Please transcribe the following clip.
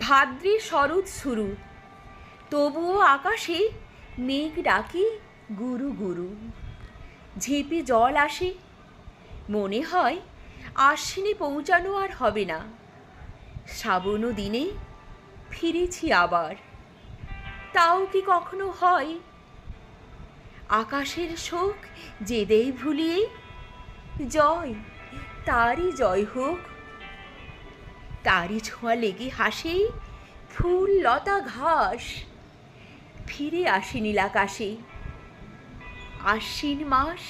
ভাদ্রে শরৎ শুরু। তবুও আকাশে মেঘ ডাকে গুরু গুরু। ঝেপে জল আসে। মনে হয় আশ্বিনে পৌঁছানো আর হবে না। শ্রাবণ দিনে ফিরেছি আবার। তাও কি কখনো হয়? আকাশের শোক যেদেই ভুলিয়ে, জয়, তারই জয় হোক তারই ছোঁয়া লেগে হাসে ফুল লতা ঘাস। ফিরে আসে নীলাকাশে। আশ্বিন মাস